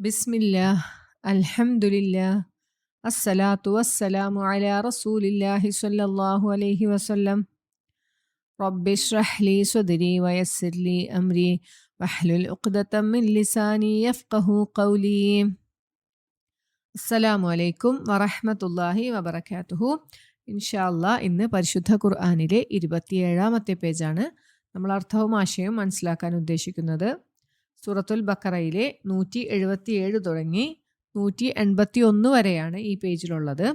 ബിസ്മില്ലാ അൽഹംദുലില്ലാ അസ്സലാത്തു വസ്സലാമു അലാ റസൂലില്ലാഹി സ്വല്ലല്ലാഹു അലൈഹി വസല്ലം. റബ്ബി ഇശ്റഹ് ലി സ്വദ്രി വയസ്സിർ ലി അംരി വഹ്ലുൽ ഉഖ്ദതം മിൻ ലിസാനി യഫ്ഖഹു ഖൗലി. അസ്സലാമു അലൈക്കും വറഹ്മത്തുള്ളാഹി വബറകാതുഹു. ഇൻഷാ അല്ലാ ഇന്ന് പരിശുദ്ധ ഖുർആാനിലെ ഇരുപത്തിയേഴാമത്തെ പേജാണ് നമ്മൾ അർത്ഥവും ആശയവും മനസ്സിലാക്കാൻ ഉദ്ദേശിക്കുന്നത്. സൂറത്തുൽ ബക്കറയിലെ നൂറ്റി എഴുപത്തിയേഴ് തുടങ്ങി നൂറ്റി എൺപത്തി ഒന്ന് വരെയാണ് ഈ പേജിലുള്ളത്.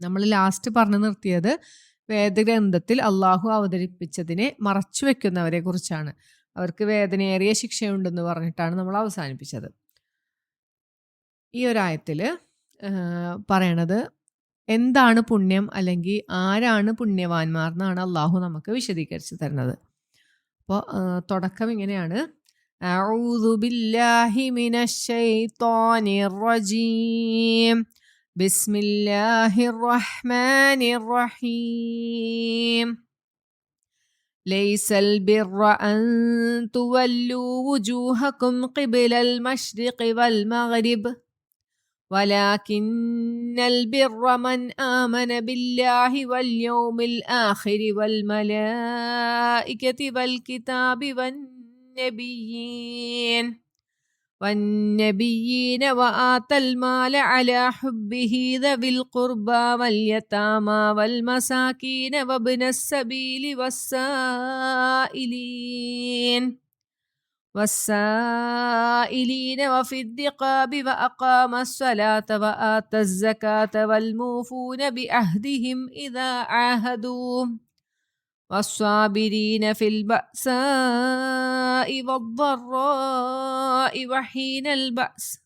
നമ്മൾ ലാസ്റ്റ് പറഞ്ഞു നിർത്തിയത് വേദഗ്രന്ഥത്തിൽ അള്ളാഹു അവതരിപ്പിച്ചതിനെ മറച്ചു വെക്കുന്നവരെ കുറിച്ചാണ്. അവർക്ക് വേദനയേറിയ ശിക്ഷയുണ്ടെന്ന് പറഞ്ഞിട്ടാണ് നമ്മൾ അവസാനിപ്പിച്ചത്. ഈ ഒരായത്തിൽ പറയണത് എന്താണ് പുണ്യം അല്ലെങ്കിൽ ആരാണ് പുണ്യവാന്മാർ എന്നാണ് അള്ളാഹു നമുക്ക് വിശദീകരിച്ച് തരുന്നത്. അപ്പോൾ തുടക്കം ഇങ്ങനെയാണ്. أعوذ بالله من الشيطان الرجيم. بسم الله الرحمن الرحيم. ليس البر أن تولوا وجوهكم قبل المشرق والمغرب ولكن البر من آمن بالله واليوم الآخر والملائكة والكتاب والنبي النبيين والنبيين وآتى المال على حبه ذوي القربى واليتامى والمساكين وابن السبيل والسائلين. والسائلين وفي الرقاب وأقام الصلاة وآتى الزكاة والموفون بعهدهم إذا عاهدوا. والصابرين في البأساء والضراء وحين البأس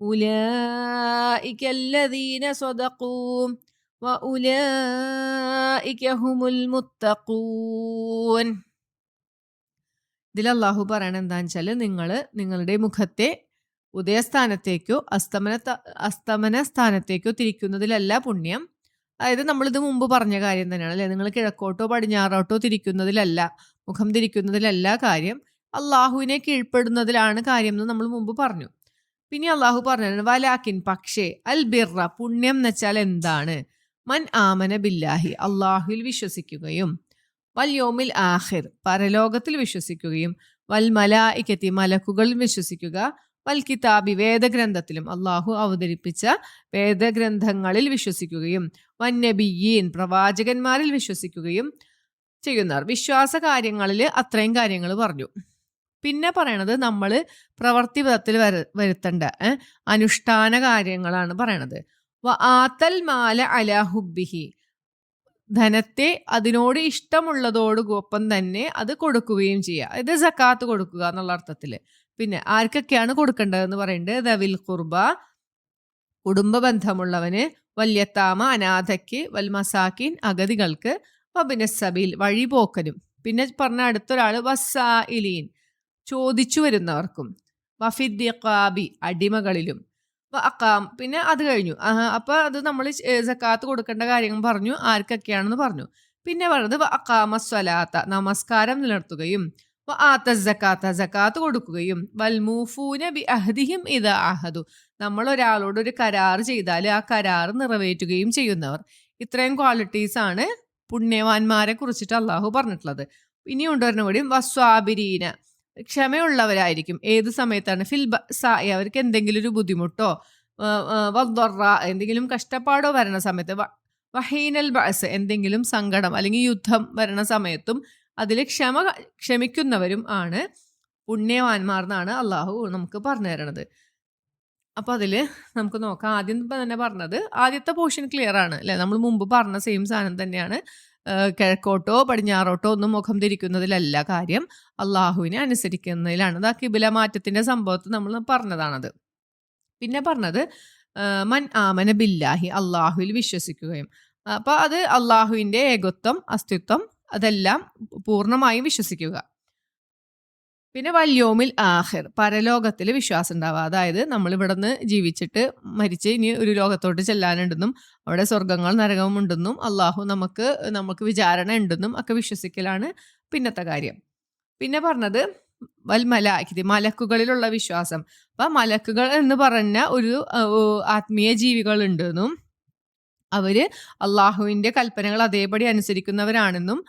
أولئك الذين صدقوا وأولئك هم المتقون ഇതിൽ അള്ളാഹു പറയണ എന്താണെന്ന് വെച്ചാൽ നിങ്ങൾ നിങ്ങളുടെ മുഖത്തെ ഉദയസ്ഥാനത്തേക്കോ അസ്തമന അസ്തമന സ്ഥാനത്തേക്കോ തിരിക്കുന്നതിലല്ല പുണ്യം അതായത് നമ്മളിത് മുമ്പ് പറഞ്ഞ കാര്യം തന്നെയാണ് അല്ലെ? നിങ്ങൾ കിഴക്കോട്ടോ പടിഞ്ഞാറോട്ടോ തിരിക്കുന്നതിലല്ല മുഖം തിരിക്കുന്നതിലല്ല കാര്യം. അള്ളാഹുവിനെ കീഴ്പ്പെടുന്നതിലാണ് കാര്യം എന്ന് നമ്മൾ മുമ്പ് പറഞ്ഞു. പിന്നെ അള്ളാഹു പറഞ്ഞു വലാക്കിൻ പക്ഷേ അൽ ബിറ പുണ്യം എന്ന് വെച്ചാൽ എന്താണ്? മൻ ആമന ബില്ലാഹി അള്ളാഹുവിൽ വിശ്വസിക്കുകയും വൽ യോമിൽ ആഹിർ പരലോകത്തിൽ വിശ്വസിക്കുകയും വൽ മലായിക്കത്തി മലക്കുകളിൽ വിശ്വസിക്കുക വൽ കിതാബി വേദഗ്രന്ഥത്തിലും അള്ളാഹു അവതരിപ്പിച്ച വേദഗ്രന്ഥങ്ങളിൽ വിശ്വസിക്കുകയും വന്യബിയീൻ പ്രവാചകന്മാരിൽ വിശ്വസിക്കുകയും ചെയ്യുന്നവർ. വിശ്വാസ കാര്യങ്ങളിൽ അത്രയും കാര്യങ്ങൾ പറഞ്ഞു. പിന്നെ പറയണത് നമ്മൾ പ്രവർത്തിപഥത്തിൽ വര വരുത്തേണ്ട അനുഷ്ഠാന കാര്യങ്ങളാണ് പറയണത്. ആത്തൽ മാല അലാഹുബിഹി ധനത്തെ അതിനോട് ഇഷ്ടമുള്ളതോടൊപ്പം തന്നെ അത് കൊടുക്കുകയും ചെയ്യുക. അതായത് സക്കാത്ത് കൊടുക്കുക എന്നുള്ള അർത്ഥത്തിൽ. പിന്നെ ആർക്കൊക്കെയാണ് കൊടുക്കേണ്ടതെന്ന് പറയുന്നത് ദവിൽ കുർബ കുടുംബ ബന്ധമുള്ളവന് വല്യത്താമ അനാഥയ്ക്ക് വൽമസാക്കിൻ അഗതികൾക്ക് വബിനസബീൽ വഴിപോക്കനും. പിന്നെ പറഞ്ഞ അടുത്തൊരാൾ വസാ ഇലീൻ ചോദിച്ചു വരുന്നവർക്കും. വഫിദ്യക്കാബി അടിമകളിലും. അക്കാം പിന്നെ അത് കഴിഞ്ഞു. അപ്പൊ അത് നമ്മൾ സക്കാത്ത് കൊടുക്കേണ്ട കാര്യങ്ങൾ പറഞ്ഞു ആർക്കൊക്കെയാണെന്ന് പറഞ്ഞു. പിന്നെ പറഞ്ഞത് അക്കാമ സ്വലാത്ത നമസ്കാരം നിലനിർത്തുകയും ആത്ത ജക്കാത്ത കൊടുക്കുകയും വൽമൂഫൂന ബി അഹദിഹിം ഇത് അഹദു. നമ്മൾ ഒരാളോട് ഒരു കരാർ ചെയ്താൽ ആ കരാർ നിറവേറ്റുകയും ചെയ്യുന്നവർ. ഇത്രയും ക്വാളിറ്റീസ് ആണ് പുണ്യവാന്മാരെ കുറിച്ചിട്ട് അള്ളാഹു പറഞ്ഞിട്ടുള്ളത്. ഇനി കൊണ്ടുവരുന്ന വസ്വാബിരീന. ക്ഷമയുള്ളവരായിരിക്കും. ഏത് സമയത്താണ്? ഫിൽ സായ അവർക്ക് എന്തെങ്കിലും ഒരു ബുദ്ധിമുട്ടോ വദ്വറ എന്തെങ്കിലും കഷ്ടപ്പാടോ വരണ സമയത്ത് വഹീനൽ ബസ് എന്തെങ്കിലും സങ്കടം അല്ലെങ്കിൽ യുദ്ധം വരണ സമയത്തും അതിൽ ക്ഷമ ക്ഷമിക്കുന്നവരും ആണ്. പുണ്യവാന്മാർ എന്നാണ് അള്ളാഹു നമുക്ക് പറഞ്ഞു തരണത്. അപ്പോൾ അതിൽ നമുക്ക് നോക്കാം. ആദ്യം തന്നെ പറഞ്ഞത് ആദ്യത്തെ പോർഷൻ ക്ലിയർ ആണ് അല്ലേ? നമ്മൾ മുമ്പ് പറഞ്ഞ സെയിം സാധനം തന്നെയാണ്. കിഴക്കോട്ടോ പടിഞ്ഞാറോട്ടോ ഒന്നും മുഖം തിരിക്കുന്നതിലല്ല കാര്യം. അള്ളാഹുവിനെ അനുസരിക്കുന്നതിലാണ്. അത് ആ കിബില മാറ്റത്തിന്റെ സംഭവത്തിൽ നമ്മൾ പറഞ്ഞതാണത്. പിന്നെ പറഞ്ഞത് മൻ ആമന ബില്ലാഹി അള്ളാഹുവിൽ വിശ്വസിക്കുകയും. അപ്പോൾ അത് അള്ളാഹുവിന്റെ ഏകത്വം അസ്തിത്വം അതെല്ലാം പൂർണമായും വിശ്വസിക്കുക. പിന്നെ വല്യോമിൽ ആഹിർ പരലോകത്തിൽ വിശ്വാസം ഉണ്ടാവുക. അതായത് നമ്മൾ ഇവിടെ നിന്ന് ജീവിച്ചിട്ട് മരിച്ച് ഇനി ഒരു ലോകത്തോട്ട് ചെല്ലാനുണ്ടെന്നും അവിടെ സ്വർഗങ്ങൾ നരകവും ഉണ്ടെന്നും അള്ളാഹു നമുക്ക് നമുക്ക് വിചാരണ ഉണ്ടെന്നും ഒക്കെ വിശ്വസിക്കലാണ് പിന്നത്തെ കാര്യം. പിന്നെ പറഞ്ഞത് വൽ മലാക്കിത് മലക്കുകളിലുള്ള വിശ്വാസം. അപ്പൊ മലക്കുകൾ എന്ന് പറഞ്ഞ ഒരു ആത്മീയ ജീവികളുണ്ടെന്നും അവർ അള്ളാഹുവിന്റെ കൽപ്പനകൾ അതേപടി അനുസരിക്കുന്നവരാണെന്നും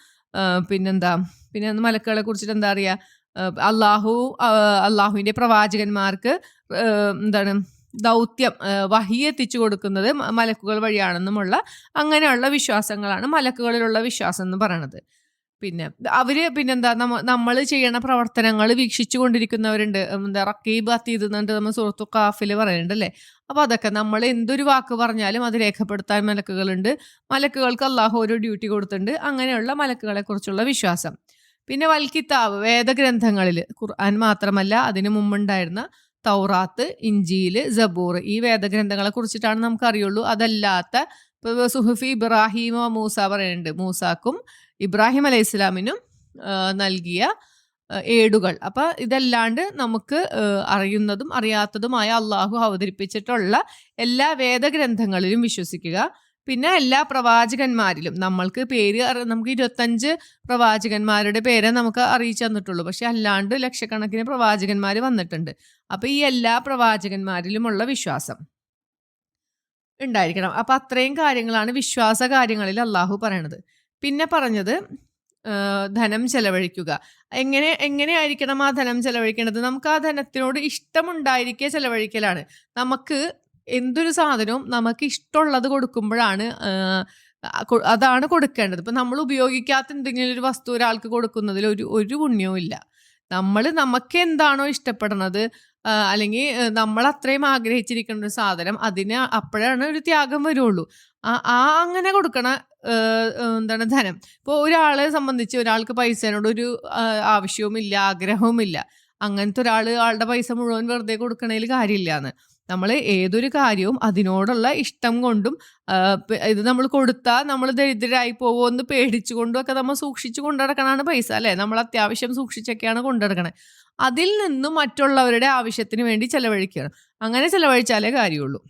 പിന്നെന്താ? പിന്നെ മലക്കുകളെ കുറിച്ചിട്ട് എന്താ അറിയാ? അള്ളാഹു അള്ളാഹുവിന്റെ പ്രവാചകന്മാർക്ക് എന്താണ് ദൗത്യം വഹി എത്തിച്ചു കൊടുക്കുന്നത് മലക്കുകൾ വഴിയാണെന്നുമുള്ള അങ്ങനെയുള്ള വിശ്വാസങ്ങളാണ് മലക്കുകളിലുള്ള വിശ്വാസം എന്ന് പറയണത്. പിന്നെ അവർ പിന്നെന്താ നമ്മ നമ്മൾ ചെയ്യണ പ്രവർത്തനങ്ങൾ വീക്ഷിച്ചു കൊണ്ടിരിക്കുന്നവരുണ്ട്. എന്താ റക്കീബ് അത്തീത് നമ്മൾ സുഹൃത്തു കാഫിൽ പറയുന്നുണ്ട് അല്ലേ അപ്പൊ അതൊക്കെ നമ്മൾ എന്തൊരു വാക്ക് പറഞ്ഞാലും അത് രേഖപ്പെടുത്താൻ മലക്കുകളുണ്ട്. മലക്കുകൾക്ക് അള്ളാഹു ഒരു ഡ്യൂട്ടി കൊടുത്തിട്ടുണ്ട്. അങ്ങനെയുള്ള മലക്കുകളെ കുറിച്ചുള്ള വിശ്വാസം. പിന്നെ വൽക്കിത്താവ് വേദഗ്രന്ഥങ്ങളിൽ ഖുർആൻ മാത്രമല്ല അതിനു മുമ്പുണ്ടായിരുന്ന തൗറാത്ത് ഇഞ്ചിയിൽ ജബൂർ ഈ വേദഗ്രന്ഥങ്ങളെ കുറിച്ചിട്ടാണ് നമുക്ക് അറിയുള്ളൂ അതല്ലാത്ത സുഹഫി ഇബ്രാഹിമോ മൂസ പറയുന്നുണ്ട് മൂസാക്കും ഇബ്രാഹിം അലൈഹി ഇസ്ലാമിനും നൽകിയ ഏടുകൾ. അപ്പൊ ഇതല്ലാണ്ട് നമുക്ക് അറിയുന്നതും അറിയാത്തതുമായ അള്ളാഹു അവതരിപ്പിച്ചിട്ടുള്ള എല്ലാ വേദഗ്രന്ഥങ്ങളിലും വിശ്വസിക്കുക. പിന്നെ എല്ലാ പ്രവാചകന്മാരിലും നമ്മൾക്ക് പേര് നമുക്ക് ഇരുപത്തഞ്ച് പ്രവാചകന്മാരുടെ പേരെ നമുക്ക് അറിയിച്ചു തന്നിട്ടുള്ളൂ. പക്ഷെ അല്ലാണ്ട് ലക്ഷക്കണക്കിന് പ്രവാചകന്മാർ വന്നിട്ടുണ്ട്. അപ്പൊ ഈ എല്ലാ പ്രവാചകന്മാരിലുമുള്ള വിശ്വാസം ഉണ്ടായിരിക്കണം. അപ്പൊ അത്രയും കാര്യങ്ങളാണ് വിശ്വാസ കാര്യങ്ങളിൽ അള്ളാഹു പറയണത്. പിന്നെ പറഞ്ഞത് ധനം ചെലവഴിക്കുക. എങ്ങനെ എങ്ങനെയായിരിക്കണം ആ ധനം ചെലവഴിക്കേണ്ടത്? നമുക്ക് ആ ധനത്തിനോട് ഇഷ്ടമുണ്ടായിരിക്കേ ചെലവഴിക്കലാണ്. നമുക്ക് എന്തൊരു സാധനവും നമുക്ക് ഇഷ്ടമുള്ളത് കൊടുക്കുമ്പോഴാണ് അതാണ് കൊടുക്കേണ്ടത്. ഇപ്പം നമ്മൾ ഉപയോഗിക്കാത്ത എന്തെങ്കിലും ഒരു വസ്തു ഒരാൾക്ക് കൊടുക്കുന്നതിൽ ഒരു ഒരു പുണ്യവും ഇല്ല. നമ്മൾ നമുക്ക് എന്താണോ ഇഷ്ടപ്പെടുന്നത് അല്ലെങ്കിൽ നമ്മൾ അത്രയും ആഗ്രഹിച്ചിരിക്കുന്ന ഒരു സാധനം അതിന് അപ്പോഴാണ് ഒരു ത്യാഗം വരുള്ളൂ. ആ അങ്ങനെ കൊടുക്കണ എന്താണ് ധനം. ഇപ്പോൾ ഒരാളെ സംബന്ധിച്ച് ഒരാൾക്ക് പൈസേനോട് ഒരു ആവശ്യവുമില്ല ആഗ്രഹവുമില്ല. അങ്ങനത്തെ ഒരാൾ ആളുടെ പൈസ മുഴുവൻ വെറുതെ കൊടുക്കണേൽ കാര്യമില്ലാന്ന്. നമ്മൾ ഏതൊരു കാര്യവും അതിനോടുള്ള ഇഷ്ടം കൊണ്ടും ഇത് നമ്മൾ കൊടുത്താൽ നമ്മൾ ദരിദ്രരായി പോകുമെന്ന് പേടിച്ചുകൊണ്ടും ഒക്കെ നമ്മൾ സൂക്ഷിച്ചു കൊണ്ടുനടക്കണാണ് പൈസ അല്ലേ? നമ്മൾ അത്യാവശ്യം സൂക്ഷിച്ചൊക്കെയാണ് കൊണ്ടുനടക്കണേ. അതിൽ നിന്നും മറ്റുള്ളവരുടെ ആവശ്യത്തിന് വേണ്ടി ചെലവഴിക്കണം അങ്ങനെ ചെലവഴിച്ചാലേ കാര്യമുള്ളൂ.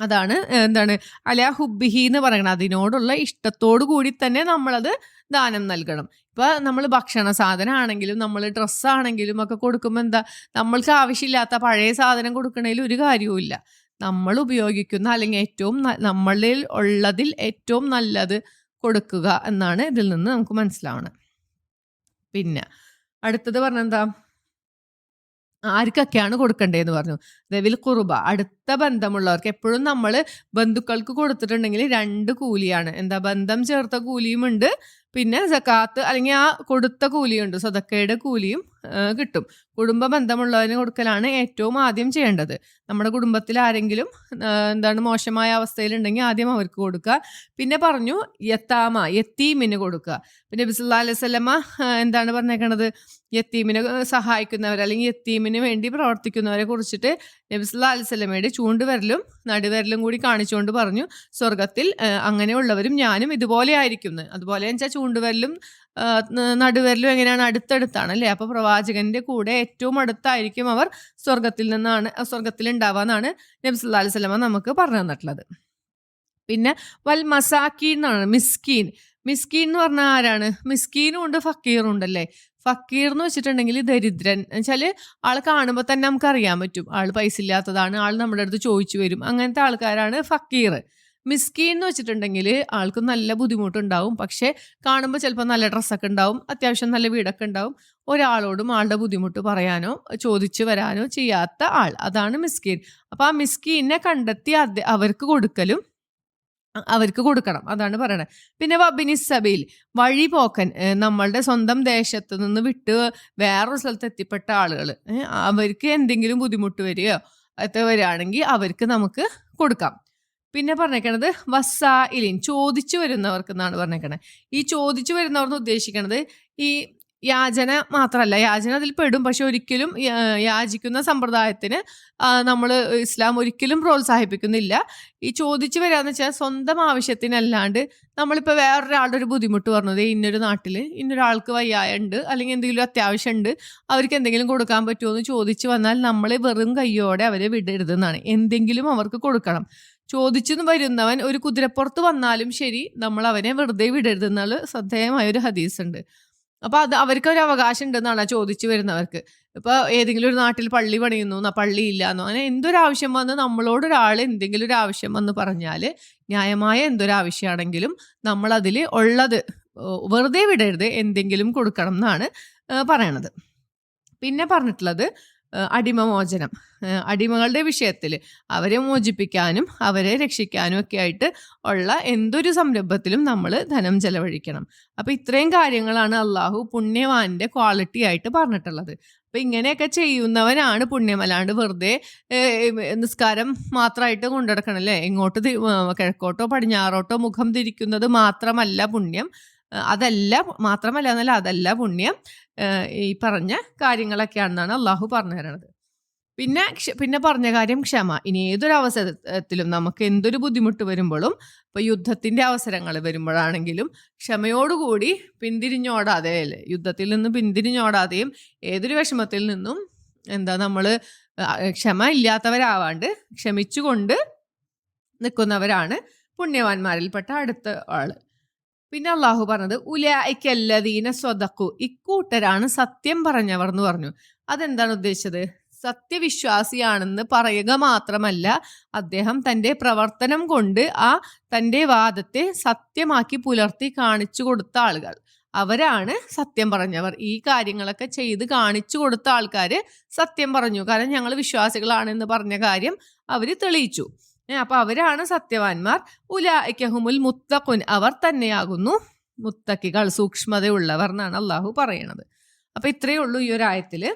അതാണ് എന്താണ് അല ഹുബിഹി എന്ന് പറയണം അതിനോടുള്ള ഇഷ്ടത്തോടു കൂടി തന്നെ നമ്മളത് ദാനം നൽകണം. ഇപ്പൊ നമ്മൾ ഭക്ഷണ സാധനം ആണെങ്കിലും നമ്മൾ ഡ്രസ്സാണെങ്കിലും ഒക്കെ കൊടുക്കുമ്പോൾ എന്താ നമ്മൾക്ക് ആവശ്യമില്ലാത്ത പഴയ സാധനം കൊടുക്കണതിൽ ഒരു കാര്യവുമില്ല നമ്മൾ ഉപയോഗിക്കുന്ന അല്ലെങ്കിൽ ഏറ്റവും നമ്മളിൽ ഉള്ളതിൽ ഏറ്റവും നല്ലത് കൊടുക്കുക എന്നാണ് ഇതിൽ നിന്ന് നമുക്ക് മനസ്സിലാവണം പിന്നെ അടുത്തത് പറഞ്ഞെന്താ? ആർക്കൊക്കെയാണ് കൊടുക്കേണ്ടതെന്ന് പറഞ്ഞു. ദവിൽ കുറുബ അടുത്ത ബന്ധമുള്ളവർക്ക് എപ്പോഴും നമ്മൾ ബന്ധുക്കൾക്ക് കൊടുത്തിട്ടുണ്ടെങ്കിൽ രണ്ട് കൂലിയാണ്. എന്താ ബന്ധം ചേർത്ത കൂലിയുമുണ്ട്. പിന്നെ സക്കാത്ത് അല്ലെങ്കിൽ ആ കൊടുത്ത കൂലിയുണ്ട് സദക്കയുടെ കൂലിയും കിട്ടും. കുടുംബ ബന്ധമുള്ളവന് കൊടുക്കലാണ് ഏറ്റവും ആദ്യം ചെയ്യേണ്ടത്. നമ്മുടെ കുടുംബത്തിൽ ആരെങ്കിലും എന്താണ് മോശമായ അവസ്ഥയിലുണ്ടെങ്കിൽ ആദ്യം അവർക്ക് കൊടുക്കുക. പിന്നെ പറഞ്ഞു യത്താമ യത്തീമിന് കൊടുക്കുക. പിന്നെ ബിസുല്ലാ സ്വലമ എന്താണ് പറഞ്ഞേക്കണത്? യത്തീമിനെ സഹായിക്കുന്നവർ അല്ലെങ്കിൽ യത്തീമിന് വേണ്ടി പ്രവർത്തിക്കുന്നവരെ കുറിച്ചിട്ട് നബിസ്ലാ സ്വലമയുടെ ചൂണ്ടുവരലും നടുവരലും കൂടി കാണിച്ചുകൊണ്ട് പറഞ്ഞു സ്വർഗത്തിൽ അങ്ങനെയുള്ളവരും ഞാനും ഇതുപോലെ ആയിരിക്കുന്നു അതുപോലെ വെച്ചാൽ ചൂണ്ടുവരലും നടുവരലും എങ്ങനെയാണ് അടുത്തടുത്താണ് അല്ലേ അപ്പൊ പ്രവാചകന്റെ കൂടെ ഏറ്റവും അടുത്തായിരിക്കും അവർ സ്വർഗത്തിൽ നിന്നാണ് സ്വർഗത്തിൽ ഉണ്ടാവാന്നാണ് നബ്സുല്ലാ അലിസ്ലമ നമുക്ക് പറഞ്ഞു തന്നിട്ടുള്ളത്. പിന്നെ വൽ മസാക്കീൻ എന്നാണ് മിസ്കീൻ. മിസ്കീൻ എന്ന് പറഞ്ഞാൽ ആരാണ്? മിസ്കീനും ഉണ്ട് ഫക്കീറും ഉണ്ടല്ലേ? ഫക്കീർ എന്ന് വെച്ചിട്ടുണ്ടെങ്കിൽ ദരിദ്രൻ. എന്നുവെച്ചാൽ ആൾ കാണുമ്പോൾ തന്നെ നമുക്ക് അറിയാൻ പറ്റും. ആൾ പൈസ ഇല്ലാത്തതാണ് ആൾ നമ്മുടെ അടുത്ത് ചോദിച്ചു വരും. അങ്ങനത്തെ ആൾക്കാരാണ് ഫക്കീർ. മിസ്കീൻ എന്ന് വെച്ചിട്ടുണ്ടെങ്കിൽ ആൾക്ക് നല്ല ബുദ്ധിമുട്ടുണ്ടാവും. പക്ഷേ കാണുമ്പോൾ ചിലപ്പോൾ നല്ല ഡ്രസ്സൊക്കെ ഉണ്ടാവും അത്യാവശ്യം നല്ല വീടൊക്കെ ഉണ്ടാവും. ഒരാളോടും ആളുടെ ബുദ്ധിമുട്ട് പറയാനോ ചോദിച്ചു വരാനോ ചെയ്യാത്ത ആൾ. അതാണ് മിസ്കീൻ. അപ്പോൾ ആ മിസ്കീനെ കണ്ടെത്തി അവർക്ക് കൊടുക്കലും അവർക്ക് കൊടുക്കണം. അതാണ് പറയണത് പിന്നെ വബിനിസ് സബീൽ വഴി പോക്കൻ നമ്മളുടെ സ്വന്തം ദേശത്ത് നിന്ന് വിട്ട് വേറൊരു സ്ഥലത്ത് എത്തിപ്പെട്ട ആളുകൾ അവർക്ക് എന്തെങ്കിലും ബുദ്ധിമുട്ട് വരികയോ അത് വരികയാണെങ്കിൽ അവർക്ക് നമുക്ക് കൊടുക്കാം. പിന്നെ പറഞ്ഞേക്കണത് വസായിലിൻ ചോദിച്ചു വരുന്നവർക്ക് എന്നാണ് പറഞ്ഞേക്കണത്. ഈ ചോദിച്ചു വരുന്നവർ ഉദ്ദേശിക്കണത് ഈ യാചന മാത്രമല്ല യാചന അതിൽ പെടും പക്ഷെ ഒരിക്കലും യാചിക്കുന്ന സമ്പ്രദായത്തിന് നമ്മൾ ഇസ്ലാം ഒരിക്കലും പ്രോത്സാഹിപ്പിക്കുന്നില്ല. ഈ ചോദിച്ചു വരാന്ന് വെച്ചാൽ സ്വന്തം ആവശ്യത്തിനല്ലാണ്ട് നമ്മളിപ്പോൾ വേറൊരാളുടെ ഒരു ബുദ്ധിമുട്ട് പറഞ്ഞത് ഇന്നൊരു നാട്ടിൽ ഇന്നൊരാൾക്ക് വയ്യായുണ്ട് അല്ലെങ്കിൽ എന്തെങ്കിലും അത്യാവശ്യം ഉണ്ട് അവർക്ക് എന്തെങ്കിലും കൊടുക്കാൻ പറ്റുമോ എന്ന് ചോദിച്ചു വന്നാൽ നമ്മൾ വെറും കയ്യോടെ അവരെ വിടരുതെന്നാണ് എന്തെങ്കിലും അവർക്ക് കൊടുക്കണം. ചോദിച്ചു വരുന്നവൻ ഒരു കുതിരപ്പുറത്ത് വന്നാലും ശരി നമ്മൾ അവനെ വെറുതെ വിടരുത് വിടരുതെന്നാൽ ശ്രദ്ധേയമായ ഒരു ഹദീസ് ഉണ്ട്. അപ്പോൾ അത് അവർക്ക് ഒരു അവകാശം ഉണ്ടെന്നാണ് ചോദിച്ചു വരുന്നവർക്ക്. ഇപ്പോൾ ഏതെങ്കിലും ഒരു നാട്ടിൽ പള്ളി പണിയുന്നു എന്നാ പള്ളി ഇല്ല എന്നോ അങ്ങനെ എന്തൊരാവശ്യം വന്ന് നമ്മളോട് ഒരാൾ എന്തെങ്കിലും ഒരു ആവശ്യം വന്ന് പറഞ്ഞാൽ ന്യായമായ എന്തൊരാവശ്യമാണെങ്കിലും നമ്മളതിൽ ഉള്ളത് വെറുതെ വിടരുത് എന്തെങ്കിലും കൊടുക്കണം എന്നാണ് പറയണത്. പിന്നെ പറഞ്ഞിട്ടുള്ളത് അടിമമോചനം. അടിമകളുടെ വിഷയത്തിൽ അവരെ മോചിപ്പിക്കാനും അവരെ രക്ഷിക്കാനും ഒക്കെ ആയിട്ട് ഉള്ള എന്തൊരു സംരംഭത്തിലും നമ്മൾ ധനം ചെലവഴിക്കണം. അപ്പോൾ ഇത്രയും കാര്യങ്ങളാണ് അള്ളാഹു പുണ്യവാന്റെ ക്വാളിറ്റി ആയിട്ട് പറഞ്ഞിട്ടുള്ളത്. അപ്പം ഇങ്ങനെയൊക്കെ ചെയ്യുന്നവനാണ് പുണ്യം. അല്ലാണ്ട് വെറുതെ നിസ്കാരം മാത്രമായിട്ട് കൊണ്ടുനടക്കണം അല്ലേ എങ്ങോട്ട് കിഴക്കോട്ടോ പടിഞ്ഞാറോട്ടോ മുഖം തിരിക്കുന്നത് മാത്രമല്ല പുണ്യം. അതല്ല മാത്രമല്ല എന്നല്ല അതല്ല പുണ്യം ഈ പറഞ്ഞ കാര്യങ്ങളൊക്കെയാണെന്നാണ് അള്ളാഹു പറഞ്ഞു തരണത്. പിന്നെ പിന്നെ പറഞ്ഞ കാര്യം ക്ഷമ. ഇനി ഏതൊരു അവസരത്തിലും നമുക്ക് എന്തൊരു ബുദ്ധിമുട്ട് വരുമ്പോഴും ഇപ്പൊ യുദ്ധത്തിന്റെ അവസരങ്ങൾ വരുമ്പോഴാണെങ്കിലും ക്ഷമയോടുകൂടി പിന്തിരിഞ്ഞോടാതെ അല്ലേ? യുദ്ധത്തിൽ നിന്ന് പിന്തിരിഞ്ഞോടാതെയും ഏതൊരു വിഷമത്തിൽ നിന്നും എന്താ നമ്മൾ ക്ഷമ ഇല്ലാത്തവരാവാണ്ട് ക്ഷമിച്ചുകൊണ്ട് നിൽക്കുന്നവരാണ് പുണ്യവാന്മാരിൽപ്പെട്ട അടുത്ത ആൾ. പിന്നെ അള്ളാഹു പറഞ്ഞത് ഉലായിക്കല്ലദീന സ്വതക്കു ഇക്കൂട്ടരാണ് സത്യം പറഞ്ഞവർ എന്ന് പറഞ്ഞു. അതെന്താണ് ഉദ്ദേശിച്ചത്? സത്യവിശ്വാസിയാണെന്ന് പറയുക മാത്രമല്ല അദ്ദേഹം തന്റെ പ്രവർത്തനം കൊണ്ട് ആ തന്റെ വാദത്തെ സത്യമാക്കി പുലർത്തി കാണിച്ചു കൊടുത്ത ആളുകൾ. അവരാണ് സത്യം പറഞ്ഞവർ. ഈ കാര്യങ്ങളൊക്കെ ചെയ്ത് കാണിച്ചു കൊടുത്ത ആൾക്കാർ സത്യം പറഞ്ഞു. കാരണം ഞങ്ങൾ വിശ്വാസികളാണെന്ന് പറഞ്ഞ കാര്യം അവർ തെളിയിച്ചു. അപ്പൊ അവരാണ് സത്യവാന്മാർ ഉലായിക്കഹുമുൽ മുത്തഖുൻ അവർ തന്നെയാകുന്നു മുത്തക്കികൾ സൂക്ഷ്മതയുള്ളവർ എന്നാണ് അള്ളാഹു പറയണത് അപ്പൊ ഇത്രയേ ഉള്ളൂ ഈ ഒരു ആയത്തില്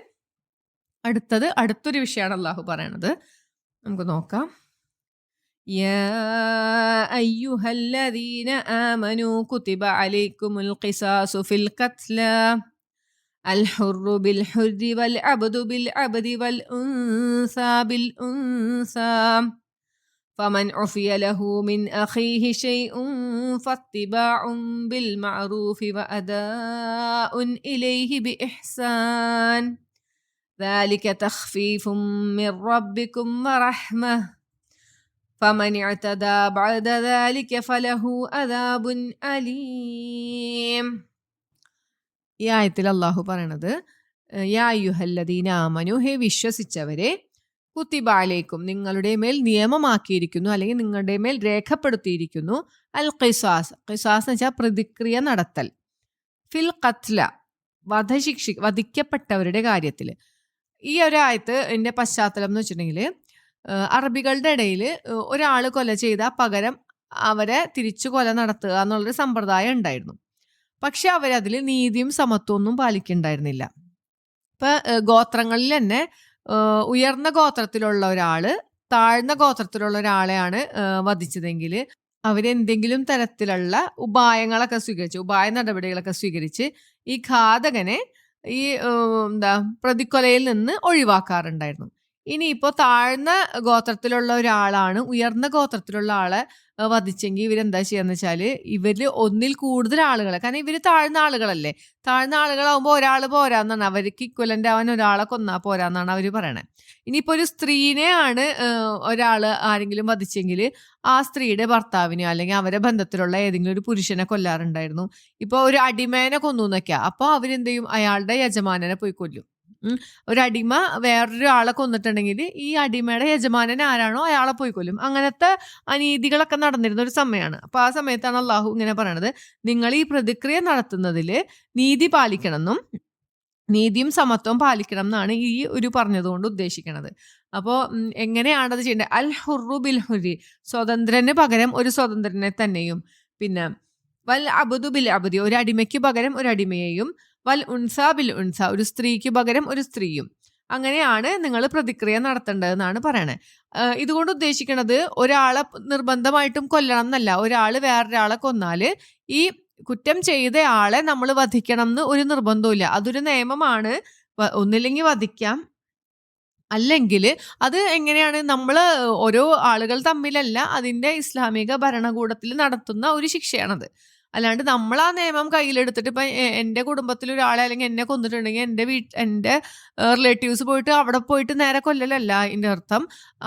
അടുത്തത് അടുത്തൊരു വിഷയമാണ് അള്ളാഹു പറയണത് നമുക്ക് നോക്കാം يا أيها الذين آمنوا كتب عليكم القصاص في القتلى الحر بالحر والعبد بالعبد والأنثى بالأنثى فمن عفي له من أخيه شيء فاتباع بالمعروف وأداء إليه بإحسان ذلك تخفيف من ربكم ورحمة فمن اعتدى بعد ذلك فله عذاب أليم ഈ ആയത്തിൽ അള്ളാഹു പറയണത് യാ യുഹല്ലദീന ആമനു ഹേ വിശ്വസിച്ചവരെ കുത്തിബാലേക്കും നിങ്ങളുടെ മേൽ നിയമമാക്കിയിരിക്കുന്നു അല്ലെങ്കിൽ നിങ്ങളുടെ മേൽ രേഖപ്പെടുത്തിയിരിക്കുന്നു അൽ ഖിസാസ് ഖിസാസ് എന്ന് വെച്ചാൽ പ്രതിക്രിയ നടത്തൽ. ഫിൽ കത്ല വധശിക്ഷ വധിക്കപ്പെട്ടവരുടെ കാര്യത്തിൽ. ഈ ഒരായത്ത് എന്റെ പശ്ചാത്തലം എന്ന് വെച്ചിട്ടുണ്ടെങ്കിൽ അറബികളുടെ ഇടയിൽ ഒരാൾ കൊല ചെയ്താൽ പകരം അവരെ തിരിച്ചു കൊല നടത്തുക എന്നുള്ളൊരു സമ്പ്രദായം ഉണ്ടായിരുന്നു. പക്ഷെ അവരതിൽ നീതിയും സമത്വമൊന്നും പാലിക്കുന്നുണ്ടായിരുന്നില്ല ഇപ്പൊ ഗോത്രങ്ങളിൽ തന്നെ ഉയർന്ന ഗോത്രത്തിലുള്ള ഒരാൾ താഴ്ന്ന ഗോത്രത്തിലുള്ള ഒരാളെയാണ് വധിച്ചതെങ്കിൽ അവരെന്തെങ്കിലും തരത്തിലുള്ള ഉപായങ്ങളൊക്കെ സ്വീകരിച്ചു ഉപായ നടപടികളൊക്കെ സ്വീകരിച്ച് ഈ ഘാതകനെ ഈ എന്താ പ്രതിക്കൊലയിൽ നിന്ന് ഒഴിവാക്കാറുണ്ടായിരുന്നു. ഇനിയിപ്പോൾ താഴ്ന്ന ഗോത്രത്തിലുള്ള ഒരാളാണ് ഉയർന്ന ഗോത്രത്തിലുള്ള ആളെ വധിച്ചെങ്കിൽ ഇവരെന്താ ചെയ്യാന്ന് വെച്ചാൽ ഇവർ ഒന്നിൽ കൂടുതൽ ആളുകളെ കാരണം ഇവർ താഴ്ന്ന ആളുകളല്ലേ? താഴ്ന്ന ആളുകളാവുമ്പോൾ ഒരാൾ പോരാന്നാണ്. അവർക്ക് ഇക്വലന്റ് ആവാൻ ഒരാളെ കൊന്നാ പോരാന്നാണ് അവർ പറയണേ. ഇനിയിപ്പോൾ ഒരു സ്ത്രീനെയാണ് ഒരാൾ ആരെങ്കിലും വധിച്ചെങ്കിൽ ആ സ്ത്രീയുടെ ഭർത്താവിനെ അല്ലെങ്കിൽ അവരെ ബന്ധത്തിലുള്ള ഏതെങ്കിലും ഒരു പുരുഷനെ കൊല്ലാറുണ്ടായിരുന്നു. ഇപ്പോൾ ഒരു അടിമേനെ കൊന്നു എന്നൊക്കെയാ. അപ്പോൾ അവരെന്ത് ചെയ്യും അയാളുടെ യജമാനനെ പോയി കൊല്ലും. ഒരടിമ അടിമ ആളെ കൊന്നിട്ടുണ്ടെങ്കിൽ ഈ അടിമയുടെ യജമാനൻ ആരാണോ അയാളെ പോയി കൊല്ലും. അങ്ങനത്തെ അനീതികളൊക്കെ നടന്നിരുന്ന ഒരു സമയമാണ് അപ്പൊ ആ സമയത്താണ് അള്ളാഹു ഇങ്ങനെ പറയണത്. നിങ്ങൾ ഈ പ്രതിക്രിയ നടത്തുന്നതിൽ നീതി പാലിക്കണമെന്നും നീതിയും സമത്വവും പാലിക്കണം എന്നാണ് ഈ ഒരു പറഞ്ഞതുകൊണ്ട് ഉദ്ദേശിക്കുന്നത് അപ്പോൾ എങ്ങനെയാണത് ചെയ്യേണ്ടത്? അൽ ഹുറു ബിൽ ഹുരി. സ്വതന്ത്രന് പകരം ഒരു സ്വതന്ത്രനെ തന്നെയും. പിന്നെ വൽ അബുദു ബിൽ അബുദി. ഒരു അടിമയ്ക്ക് പകരം ഒരു അടിമയെയും വൽ ഉൻസ ബിൽ ഉൻസ ഒരു സ്ത്രീക്ക് പകരം ഒരു സ്ത്രീയും. അങ്ങനെയാണ് നിങ്ങൾ പ്രതിക്രിയ നടത്തേണ്ടതെന്നാണ് പറയണത് ഇതുകൊണ്ട് ഉദ്ദേശിക്കുന്നത് ഒരാളെ നിർബന്ധമായിട്ടും കൊല്ലണം എന്നല്ല. ഒരാൾ വേറൊരാളെ കൊന്നാൽ ഈ കുറ്റം ചെയ്ത ആളെ നമ്മൾ വധിക്കണം എന്ന് ഒരു നിർബന്ധമില്ല അതൊരു നിയമമാണ്. ഒന്നില്ലെങ്കിൽ വധിക്കാം. അല്ലെങ്കിൽ അത് എങ്ങനെയാണ്? നമ്മൾ ഓരോ ആളുകൾ തമ്മിലല്ല അതിന്റെ ഇസ്ലാമിക ഭരണകൂടത്തിൽ നടത്തുന്ന ഒരു ശിക്ഷയാണത്. അല്ലാണ്ട് നമ്മൾ ആ നിയമം കയ്യിലെടുത്തിട്ട് ഇപ്പം എന്റെ കുടുംബത്തിൽ ഒരാളെ അല്ലെങ്കിൽ എന്നെ കൊന്നിട്ടുണ്ടെങ്കിൽ എന്റെ വീട്ട് എന്റെ റിലേറ്റീവ്സ് പോയിട്ട് അവിടെ പോയിട്ട് നേരെ കൊല്ലലല്ല ഇതിന്റെ അർത്ഥം.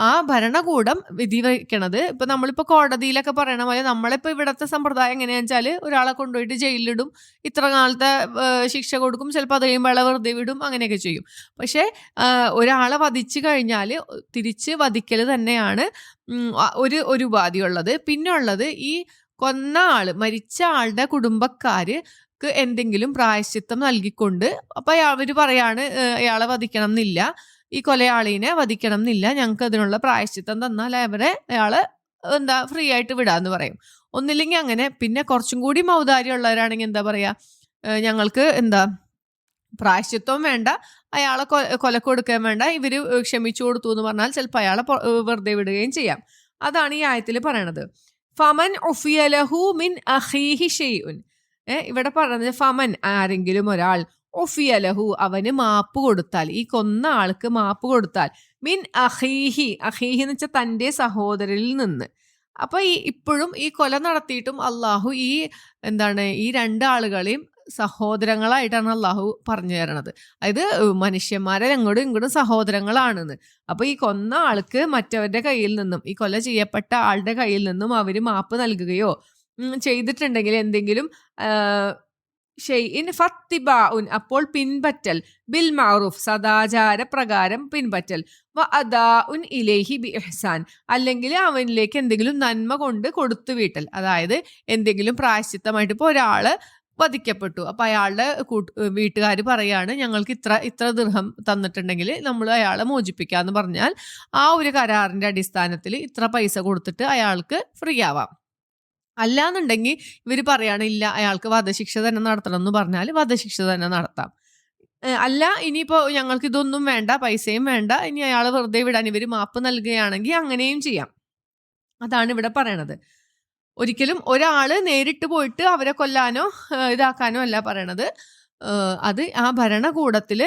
ആ ഭരണകൂടം വിധി വയ്ക്കണത് ഇപ്പം നമ്മളിപ്പോൾ കോടതിയിലൊക്കെ പറയണ പോലെ നമ്മളിപ്പോൾ ഇവിടുത്തെ സമ്പ്രദായം എങ്ങനെയാണെന്ന് വെച്ചാൽ ഒരാളെ കൊണ്ടുപോയിട്ട് ജയിലിലിടും ഇത്ര കാലത്തെ ശിക്ഷ കൊടുക്കും ചിലപ്പോൾ അത് കഴിയുമ്പോൾ വെറുതെ വിടും അങ്ങനെയൊക്കെ ചെയ്യും. പക്ഷേ ഒരാളെ വധിച്ചു കഴിഞ്ഞാൽ തിരിച്ച് വധിക്കൽ തന്നെയാണ് ഒരു ഒരു ഉപാധിയുള്ളത്. പിന്നുള്ളത് ഈ കൊന്ന ആൾ മരിച്ച ആളുടെ കുടുംബക്കാര് എന്തെങ്കിലും പ്രായശ്ചിത്തം നൽകിക്കൊണ്ട് അപ്പൊ അവർ പറയാണ് അയാളെ വധിക്കണം എന്നില്ല ഈ കൊലയാളിനെ വധിക്കണം എന്നില്ല ഞങ്ങൾക്ക് അതിനുള്ള പ്രായശ്ചിത്തം തന്നാൽ അവരെ അയാൾ എന്താ ഫ്രീ ആയിട്ട് വിടാന്ന് പറയും. ഒന്നില്ലെങ്കിൽ അങ്ങനെ. പിന്നെ കുറച്ചും കൂടി മൗദാര്യമുള്ളവരാണെങ്കിൽ എന്താ പറയാ ഞങ്ങൾക്ക് എന്താ പ്രായശ്ചിത്വം വേണ്ട. അയാളെ കൊ കൊലക്ക് കൊടുക്കാൻ വേണ്ട. ഇവർ ക്ഷമിച്ചു കൊടുത്തു എന്ന് പറഞ്ഞാൽ ചിലപ്പോൾ അയാളെ വെറുതെ വിടുകയും ചെയ്യാം. അതാണ് ഈ ആയത്തിൽ പറയണത്. ഫമൻ ഉഫിയ ലഹു മിൻ അഹീഹി ഷെയ്ഉൻ ഇവിടെ പറഞ്ഞത് ഫമൻ ആരെങ്കിലും ഒരാൾ ഒഫിയലഹു അവന് മാപ്പ് കൊടുത്താൽ ഈ കൊന്ന ആൾക്ക് മാപ്പ് കൊടുത്താൽ മിൻ അഹീഹി അഹീഹി എന്ന് വെച്ചാൽ തന്റെ സഹോദരിൽ നിന്ന്. അപ്പൊ ഈ ഇപ്പോഴും ഈ കൊല നടത്തിയിട്ടും അള്ളാഹു ഈ എന്താണ് ഈ രണ്ടാളുകളെയും സഹോദരങ്ങളായിട്ടാണ് അള്ളാഹു പറഞ്ഞു തരണത്. അതായത് മനുഷ്യന്മാരെ അങ്ങോട്ടും ഇങ്ങോട്ടും സഹോദരങ്ങളാണെന്ന്. അപ്പൊ ഈ കൊന്ന ആൾക്ക് മറ്റവരുടെ കയ്യിൽ നിന്നും ഈ കൊല ചെയ്യപ്പെട്ട ആളുടെ കയ്യിൽ നിന്നും അവർ മാപ്പ് നൽകുകയോ ചെയ്തിട്ടുണ്ടെങ്കിൽ എന്തെങ്കിലും ഷെയ്ഇൻ ഫത്തിബാഉൻ അപ്പോൾ പിൻപറ്റൽ. ബിൽ മാറൂഫ് സദാചാര പ്രകാരം പിൻപറ്റൽ. വ അദാഉൻ ഇലേഹി ബി എഹ്സാൻ അല്ലെങ്കിൽ അവനിലേക്ക് എന്തെങ്കിലും നന്മ കൊണ്ട് കൊടുത്തു വീട്ടൽ. അതായത് എന്തെങ്കിലും പ്രായശ്ചിത്തമായിട്ട് ഇപ്പോൾ ഒരാൾ വധിക്കപ്പെട്ടു. അപ്പൊ അയാളുടെ കൂട്ട് വീട്ടുകാർ പറയാണ് ഞങ്ങൾക്ക് ഇത്ര ഇത്ര ദൃഹം തന്നിട്ടുണ്ടെങ്കിൽ നമ്മൾ അയാളെ മോചിപ്പിക്കുക എന്ന് പറഞ്ഞാൽ ആ ഒരു കരാറിന്റെ അടിസ്ഥാനത്തിൽ ഇത്ര പൈസ കൊടുത്തിട്ട് അയാൾക്ക് ഫ്രീ ആവാം. അല്ലാന്നുണ്ടെങ്കിൽ ഇവർ പറയാണ് ഇല്ല അയാൾക്ക് വധശിക്ഷ തന്നെ നടത്തണം എന്ന് പറഞ്ഞാൽ വധശിക്ഷ തന്നെ നടത്താം. അല്ല ഇനിയിപ്പോൾ ഞങ്ങൾക്ക് ഇതൊന്നും വേണ്ട പൈസയും വേണ്ട ഇനി അയാൾ വെറുതെ വിടാൻ ഇവർ മാപ്പ് നൽകുകയാണെങ്കിൽ അങ്ങനെയും ചെയ്യാം. അതാണ് ഇവിടെ പറയണത്. ഒരിക്കലും ഒരാൾ നേരിട്ട് പോയിട്ട് അവരെ കൊല്ലാനോ ഇതാക്കാനോ അല്ല പറയണത്. അത് ആ ഭരണകൂടത്തിൽ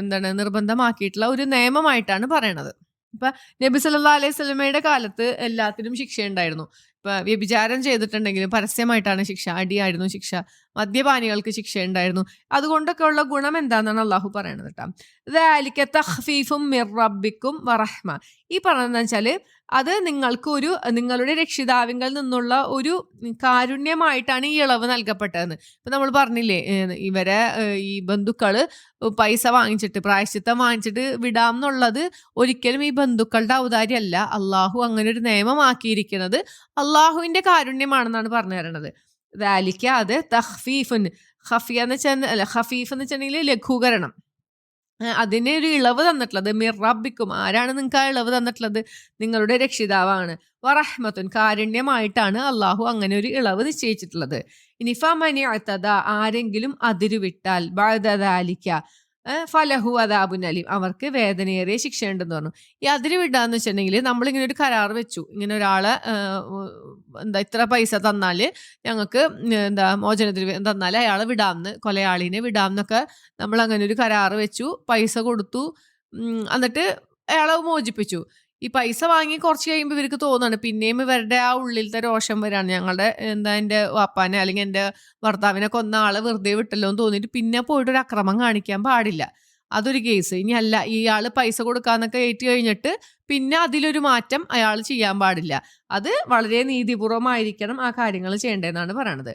എന്താണ് നിർബന്ധമാക്കിയിട്ടുള്ള ഒരു നിയമമായിട്ടാണ് പറയണത്. ഇപ്പൊ നബി സല്ലാ അലൈഹി സ്വലമയുടെ കാലത്ത് എല്ലാത്തിനും ശിക്ഷയുണ്ടായിരുന്നു. ഇപ്പൊ വ്യഭിചാരം ചെയ്തിട്ടുണ്ടെങ്കിലും പരസ്യമായിട്ടാണ് ശിക്ഷ അടിയായിരുന്നു ശിക്ഷ മദ്യപാനികൾക്ക് ശിക്ഷ ഉണ്ടായിരുന്നു അതുകൊണ്ടൊക്കെ ഉള്ള ഗുണം എന്താണെന്നാണ് അള്ളാഹു പറയണത് കേട്ടോ തഖ്ഫീഫും മിർ റബ്ബിക്കും വറഹ്മ. ഈ പറഞ്ഞതെന്ന് വെച്ചാൽ അത് നിങ്ങൾക്ക് ഒരു നിങ്ങളുടെ രക്ഷിതാവിങ്കിൽ നിന്നുള്ള ഒരു കാരുണ്യമായിട്ടാണ് ഈ ഇളവ് നൽകപ്പെട്ടതെന്ന്. ഇപ്പൊ നമ്മൾ പറഞ്ഞില്ലേ ഇവരെ ഈ ബന്ധുക്കൾ പൈസ വാങ്ങിച്ചിട്ട് പ്രായശ്ചിത്തം വാങ്ങിച്ചിട്ട് വിടാം എന്നുള്ളത് ഒരിക്കലും ഈ ബന്ധുക്കളുടെ ഔദാര്യമല്ല. അള്ളാഹു അങ്ങനെ ഒരു നിയമമാക്കിയിരിക്കുന്നത് അള്ളാഹുവിന്റെ കാരുണ്യമാണെന്നാണ് പറഞ്ഞു തരണത്. ദാലിക്ക അത് തഹ്ഫീഫുൻ ഹഫിയെന്ന് വെച്ചാൽ ഹഫീഫ് എന്ന് വെച്ചിട്ടുണ്ടെങ്കിൽ ലഘൂകരണം. അതിന് ഒരു ഇളവ് തന്നിട്ടുള്ളത് മിർ റബ്ബിക്കും. ആരാണ് നിങ്ങൾക്ക് ആ ഇളവ് തന്നിട്ടുള്ളത്? നിങ്ങളുടെ രക്ഷിതാവാണ്. വറഹ്മത്തുൻ കാരുണ്യമായിട്ടാണ് അള്ളാഹു അങ്ങനെ ഒരു ഇളവ് നിശ്ചയിച്ചിട്ടുള്ളത്. ഇനിഫ അത്തത ആരെങ്കിലും അതിരുവിട്ടാൽ ബഴദാലിക്ക ഫലഹു അദാബുൻ അലീം അവർക്ക് വേദനയേറിയ ശിക്ഷയുണ്ടെന്ന് പറഞ്ഞു. ഈ അതിര് വിടാന്ന് വെച്ചിട്ടുണ്ടെങ്കിൽ നമ്മളിങ്ങനെ ഒരു കരാർ വെച്ചു. ഇങ്ങനെ ഒരാളെ എന്താ ഇത്ര പൈസ തന്നാൽ ഞങ്ങൾക്ക് എന്താ മോചനത്തിന് തന്നാൽ അയാളെ വിടാമെന്ന് കൊലയാളിനെ വിടാമെന്നൊക്കെ നമ്മൾ അങ്ങനെ ഒരു കരാർ വെച്ചു. പൈസ കൊടുത്തു. എന്നിട്ട് അയാളെ മോചിപ്പിച്ചു. ഈ പൈസ വാങ്ങി കുറച്ച് കഴിയുമ്പോൾ ഇവർക്ക് തോന്നുകയാണ് പിന്നെയും ഇവരുടെ ആ ഉള്ളിലത്തെ രോഷം വരാണ്. ഞങ്ങളുടെ എന്താ എന്റെ വാപ്പാനെ അല്ലെങ്കിൽ എന്റെ ഭർത്താവിനെ കൊന്ന ആളെ വെറുതെ വിട്ടല്ലോ എന്ന് തോന്നിയിട്ട് പിന്നെ പോയിട്ട് ഒരു അക്രമം കാണിക്കാൻ പാടില്ല. അതൊരു കേസ്. ഇനി അല്ല ഇയാൾ പൈസ കൊടുക്കാന്നൊക്കെ ഏറ്റു കഴിഞ്ഞിട്ട് പിന്നെ അതിലൊരു മാറ്റം അയാൾ ചെയ്യാൻ പാടില്ല. അത് വളരെ നീതിപൂർവമായിരിക്കണം ആ കാര്യങ്ങൾ ചെയ്യേണ്ടതെന്നാണ് പറയണത്.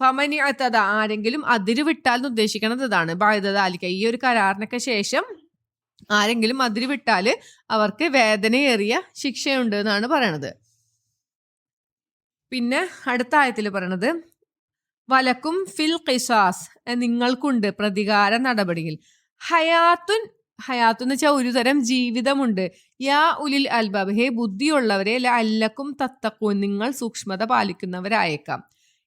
ഫമനി അത്തത ആരെങ്കിലും അതിര് വിട്ടാൽ എന്ന് ഉദ്ദേശിക്കണത് ഇതാണ്. ബാധ്യതാലിക്ക ഈ ഒരു കരാറിനൊക്കെ ശേഷം ആരെങ്കിലും അതിരി വിട്ടാൽ അവർക്ക് വേദനയേറിയ ശിക്ഷയുണ്ട് എന്നാണ് പറയണത്. പിന്നെ അടുത്ത ആയത്തിൽ പറയണത് വലക്കും ഫിൽ ഖിസാസ് നിങ്ങൾക്കുണ്ട് പ്രതികാര നടപടിയിൽ. ഹയാത്തുൻ ഹയാത്തു എന്ന് വെച്ചാൽ ഒരു തരം ജീവിതമുണ്ട്. യാ ഉലിൽ അൽബബ് ഹേ ബുദ്ധിയുള്ളവരെ അല്ലക്കും തത്തക്കും നിങ്ങൾ സൂക്ഷ്മത പാലിക്കുന്നവരായേക്കാം.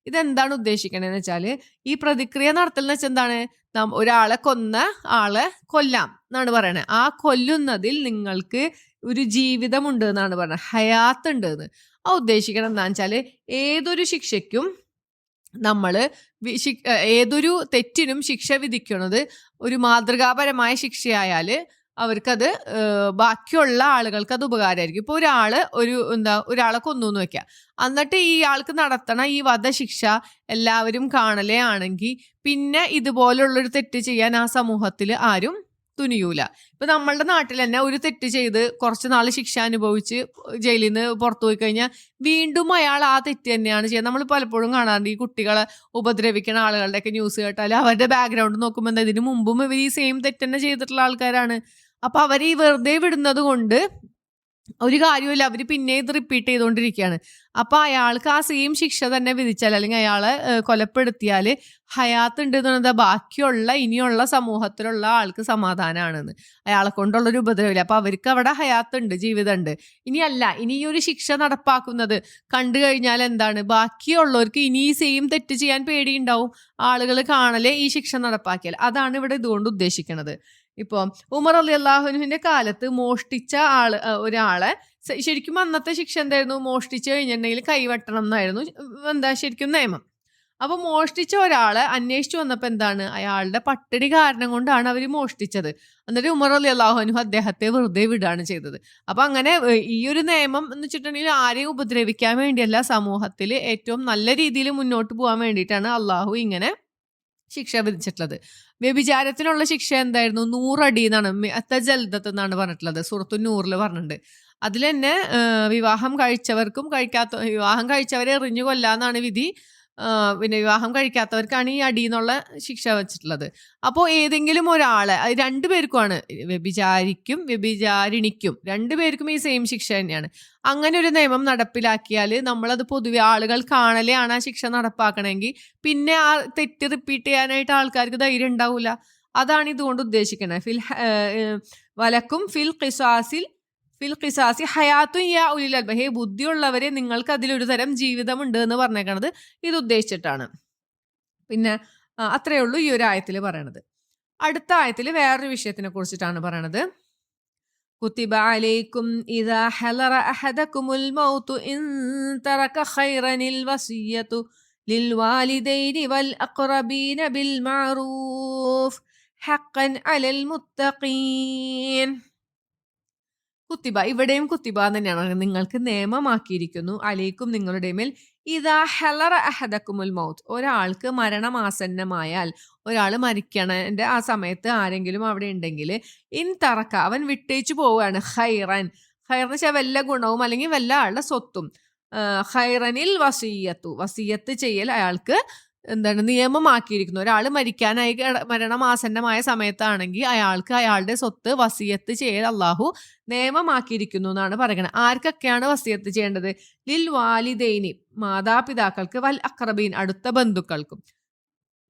ഇതെന്താണ് ഉദ്ദേശിക്കണതെന്ന് വെച്ചാൽ ഈ പ്രതിക്രിയ നടത്തൽ വെച്ചാൽ എന്താണ്? നാം ഒരാളെ കൊന്ന ആളെ കൊല്ലാം എന്നാണ് പറയണത് ആ കൊല്ലുന്നതിൽ നിങ്ങൾക്ക് ഒരു ജീവിതമുണ്ട് എന്നാണ് പറയുന്നത് ഹയാത്ത് ഉണ്ട് എന്ന്. ആ ഉദ്ദേശിക്കണം എന്താണെന്ന് വെച്ചാൽ ഏതൊരു ശിക്ഷയ്ക്കും നമ്മൾ ഏതൊരു തെറ്റിനും ശിക്ഷ വിധിക്കുന്നത് ഒരു മാതൃകാപരമായ ശിക്ഷയായാൽ അവർക്കത് ബാക്കിയുള്ള ആളുകൾക്ക് അത് ഉപകാരമായിരിക്കും ഇപ്പോൾ ഒരാൾ ഒരു എന്താ ഒരാളെ കൊന്നു എന്ന് വെക്കുക എന്നിട്ട് ഈ ആൾക്ക് നടത്തണ ഈ വധശിക്ഷ എല്ലാവരും കാണലേ ആണെങ്കിൽ പിന്നെ ഇതുപോലുള്ളൊരു തെറ്റ് ചെയ്യാൻ ആ സമൂഹത്തിൽ ആരും തുനിയൂല. ഇപ്പൊ നമ്മളുടെ നാട്ടിൽ തന്നെ ഒരു തെറ്റ് ചെയ്ത് കുറച്ച് നാൾ ശിക്ഷ അനുഭവിച്ച് ജയിലിൽ നിന്ന് പുറത്തു പോയി കഴിഞ്ഞാൽ വീണ്ടും അയാൾ ആ തെറ്റ് തന്നെയാണ് ചെയ്യുന്നത്. നമ്മൾ പലപ്പോഴും കാണാറുണ്ട് ഈ കുട്ടികളെ ഉപദ്രവിക്കുന്ന ആളുകളുടെയൊക്കെ ന്യൂസ് കേട്ടാൽ അവരുടെ ബാക്ക്ഗ്രൗണ്ട് നോക്കുമ്പോൾ ഇതിന് മുമ്പും ഇവർ ഈ സെയിം തെറ്റ് തന്നെ ചെയ്തിട്ടുള്ള ആൾക്കാരാണ്. അപ്പൊ അവർ ഈ വെറുതെ വിടുന്നത് കൊണ്ട് ഒരു കാര്യമില്ല അവർ പിന്നെ ഇത് റിപ്പീറ്റ് ചെയ്തുകൊണ്ടിരിക്കുകയാണ് അപ്പൊ അയാൾക്ക് ആ സെയിം ശിക്ഷ തന്നെ വിധിച്ചാൽ അല്ലെങ്കിൽ അയാളെ കൊലപ്പെടുത്തിയാൽ ഹയാത്ത് ഉണ്ട് എന്നുള്ളത് ബാക്കിയുള്ള ഇനിയുള്ള സമൂഹത്തിലുള്ള ആൾക്ക് സമാധാനമാണെന്ന് അയാളെ കൊണ്ടുള്ള ഒരു ഉപദ്രവമില്ല. അപ്പൊ അവർക്ക് അവിടെ ഹയാത്ത് ഉണ്ട് ജീവിതമുണ്ട്. ഇനിയല്ല ഇനി ഈ ഒരു ശിക്ഷ നടപ്പാക്കുന്നത് കണ്ടു കഴിഞ്ഞാൽ എന്താണ്? ബാക്കിയുള്ളവർക്ക് ഇനി ഈ സെയിം തെറ്റ് ചെയ്യാൻ പേടിയുണ്ടാവും. ആളുകൾ കാണലേ ഈ ശിക്ഷ നടപ്പാക്കിയാൽ. അതാണ് ഇവിടെ ഇതുകൊണ്ട് ഉദ്ദേശിക്കുന്നത് ഇപ്പോൾ ഉമർ അലി അള്ളാഹുനുവിന്റെ കാലത്ത് മോഷ്ടിച്ച ആൾ ഒരാളെ ശരിക്കും അന്നത്തെ ശിക്ഷ എന്തായിരുന്നു? മോഷ്ടിച്ചു കഴിഞ്ഞിട്ടുണ്ടെങ്കിൽ കൈവെട്ടണം എന്നായിരുന്നു എന്താ ശരിക്കും നിയമം. അപ്പോൾ മോഷ്ടിച്ച ഒരാളെ അന്വേഷിച്ചു വന്നപ്പോൾ എന്താണ്? അയാളുടെ പട്ടിണി കാരണം കൊണ്ടാണ് അവർ മോഷ്ടിച്ചത്. എന്നിട്ട് ഉമർ അലി അള്ളാഹുനു അദ്ദേഹത്തെ വെറുതെ വിടുകയാണ് ചെയ്തത്. അപ്പൊ അങ്ങനെ ഈ ഒരു നിയമം എന്ന് വെച്ചിട്ടുണ്ടെങ്കിൽ ആരെയും ഉപദ്രവിക്കാൻ വേണ്ടിയല്ല സമൂഹത്തിൽ ഏറ്റവും നല്ല രീതിയിൽ മുന്നോട്ട് പോകാൻ വേണ്ടിയിട്ടാണ് അള്ളാഹു ഇങ്ങനെ ശിക്ഷ വിധിച്ചിട്ടുള്ളത്. വ്യഭിചാരത്തിനുള്ള ശിക്ഷ എന്തായിരുന്നു? നൂറടി എന്നാണ്. ജൽദത്ത് എന്നാണ് പറഞ്ഞിട്ടുള്ളത്. സുഹൃത്തു നൂറിൽ പറഞ്ഞിട്ടുണ്ട്. അതിൽ തന്നെ വിവാഹം കഴിച്ചവർക്കും കഴിക്കാത്ത വിവാഹം കഴിച്ചവരെ എറിഞ്ഞു കൊല്ലാന്നാണ് വിധി. പിന്നെ വിവാഹം കഴിക്കാത്തവർക്കാണ് ഈ അടി എന്നുള്ള ശിക്ഷ വെച്ചിട്ടുള്ളത്. അപ്പോൾ ഏതെങ്കിലും ഒരാളെ അത് രണ്ടുപേർക്കുമാണ് വ്യഭിചാരിക്കും വ്യഭിചാരിണിക്കും രണ്ടുപേർക്കും ഈ സെയിം ശിക്ഷ തന്നെയാണ്. അങ്ങനെ ഒരു നിയമം നടപ്പിലാക്കിയാൽ നമ്മളത് പൊതുവെ ആളുകൾ കാണലെയാണ് ആ ശിക്ഷ നടപ്പാക്കണമെങ്കിൽ പിന്നെ ആ തെറ്റ് റിപ്പീറ്റ് ചെയ്യാനായിട്ട് ആൾക്കാർക്ക് ധൈര്യം ഉണ്ടാവില്ല അതാണ് ഇതുകൊണ്ട് ഉദ്ദേശിക്കുന്നത് ഫിൽ വലക്കും ഫിൽ ഖിസാസിൽ ഫിൽ ഖിസാസി ഹയാത്തും യാ ഉലിൽ അൽബ ഹേ ബുദ്ധിയുള്ളവരെ നിങ്ങൾക്ക് അതിലൊരു തരം ജീവിതമുണ്ട് എന്ന് പറഞ്ഞേക്കണത് ഇത് ഉദ്ദേശിച്ചിട്ടാണ് പിന്നെ ആ, അത്രയേ ഉള്ളൂ ഈ ഒരു ആയത്തിൽ പറയണത് അടുത്ത ആയത്തിൽ വേറൊരു വിഷയത്തിനെ കുറിച്ചിട്ടാണ് പറയണത് كتب عليكم إذا حضر أحدكم الموت إن ترك خيرا الوصية للوالدين والأقربين بالمعروف حقا على المتقين കുത്തിബ. ഇവിടെയും കുത്തിബ തന്നെയാണ്. നിങ്ങൾക്ക് നിയമമാക്കിയിരിക്കുന്നു. അലേക്കും നിങ്ങളുടെ മേൽ. ഇതാ ഹെലറ അഹദക്കുമുൽ മൗത്ത്. ഒരാൾക്ക് മരണമാസന്നമായാൽ ഒരാൾ മരിക്കണന്റെ ആ സമയത്ത് ആരെങ്കിലും അവിടെ ഉണ്ടെങ്കിൽ ഇൻ തറക്ക അവൻ വിട്ടേച്ചു പോവുകയാണ്. ഹൈറൻ ഹൈറൻ എന്ന് വെച്ചാൽ വല്ല ഗുണവും അല്ലെങ്കിൽ വല്ല ആളുടെ സ്വത്തും. ഹൈറനിൽ വസീയത്തു. വസീയത്ത് ചെയ്യൽ അയാൾക്ക് എന്താണ് നിയമമാക്കിയിരിക്കുന്നു. ഒരാൾ മരിക്കാനായി മരണമാസന്നമായ സമയത്താണെങ്കിൽ അയാൾക്ക് അയാളുടെ സ്വത്ത് വസിയത്ത് ചെയ്യൽ അള്ളാഹു നിയമമാക്കിയിരിക്കുന്നു എന്നാണ് പറയുന്നത്. ആർക്കൊക്കെയാണ് വസിയത്ത് ചെയ്യേണ്ടത്? ലിൽ വാലിദൈനി മാതാപിതാക്കൾക്ക് വൽ അക്രബീൻ അടുത്ത ബന്ധുക്കൾക്കും.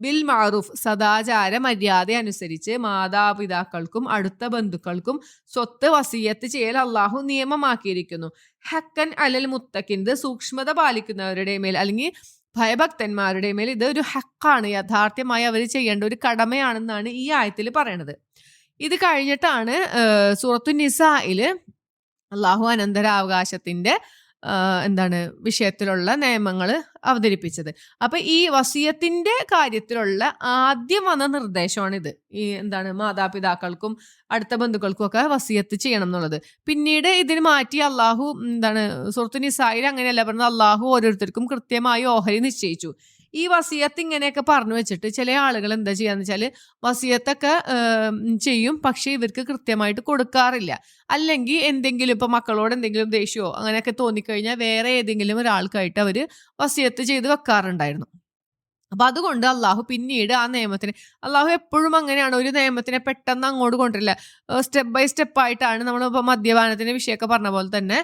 ബിൽ മാറൂഫ് സദാചാര മര്യാദ അനുസരിച്ച് മാതാപിതാക്കൾക്കും അടുത്ത ബന്ധുക്കൾക്കും സ്വത്ത് വസീയത്ത് ചെയ്യൽ അള്ളാഹു നിയമമാക്കിയിരിക്കുന്നു. ഹക്കൻ അലൽ മുത്തക്കിന്റെ സൂക്ഷ്മത പാലിക്കുന്നവരുടെ മേൽ അല്ലെങ്കിൽ ഭയഭക്തന്മാരുടെ മേൽ ഇത് ഒരു ഹക്കാണ് യഥാർത്ഥമായി അവർ ചെയ്യേണ്ട ഒരു കടമയാണെന്നാണ് ഈ ആയത്തിൽ പറയണത്. ഇത് കഴിഞ്ഞിട്ടാണ് സൂറത്തു നിസായിൽ അള്ളാഹു അനന്തരാവകാശത്തിന്റെ എന്താണ് വിഷയത്തിലുള്ള നിയമങ്ങൾ അവതരിപ്പിച്ചത്. അപ്പൊ ഈ വസീയത്തിന്റെ കാര്യത്തിലുള്ള ആദ്യം വന്ന നിർദ്ദേശമാണിത്. ഈ എന്താണ് മാതാപിതാക്കൾക്കും അടുത്ത ബന്ധുക്കൾക്കും ഒക്കെ വസീയത്ത് ചെയ്യണം എന്നുള്ളത്. പിന്നീട് ഇതിന് മാറ്റി അള്ളാഹു എന്താണ് സുഹൃത്തു നിസായിൽ അങ്ങനെയല്ല പറഞ്ഞത് അള്ളാഹു ഓരോരുത്തർക്കും കൃത്യമായി ഓഹരി നിശ്ചയിച്ചു. ഈ വസിയത്ത് ഇങ്ങനെയൊക്കെ പറഞ്ഞു വെച്ചിട്ട് ചില ആളുകൾ എന്താ ചെയ്യാന്ന് വെച്ചാൽ വസിയത്തൊക്കെ ചെയ്യും പക്ഷേ ഇവർക്ക് കൃത്യമായിട്ട് കൊടുക്കാറില്ല. അല്ലെങ്കിൽ എന്തെങ്കിലും ഇപ്പൊ മക്കളോട് എന്തെങ്കിലും ദേഷ്യമോ അങ്ങനെയൊക്കെ തോന്നിക്കഴിഞ്ഞാൽ വേറെ ഏതെങ്കിലും ഒരാൾക്കായിട്ട് അവർ വസിയത്ത് ചെയ്ത് വെക്കാറുണ്ടായിരുന്നു. അപ്പൊ അതുകൊണ്ട് അള്ളാഹു പിന്നീട് ആ നിയമത്തിന് അള്ളാഹു എപ്പോഴും അങ്ങനെയാണ്. ഒരു നിയമത്തിനെ പെട്ടെന്ന് അങ്ങോട്ട് കൊണ്ടില്ല സ്റ്റെപ്പ് ബൈ സ്റ്റെപ്പ് ആയിട്ടാണ് നമ്മൾ ഇപ്പൊ മദ്യപാനത്തിന്റെ വിഷയമൊക്കെ പറഞ്ഞ പോലെ തന്നെ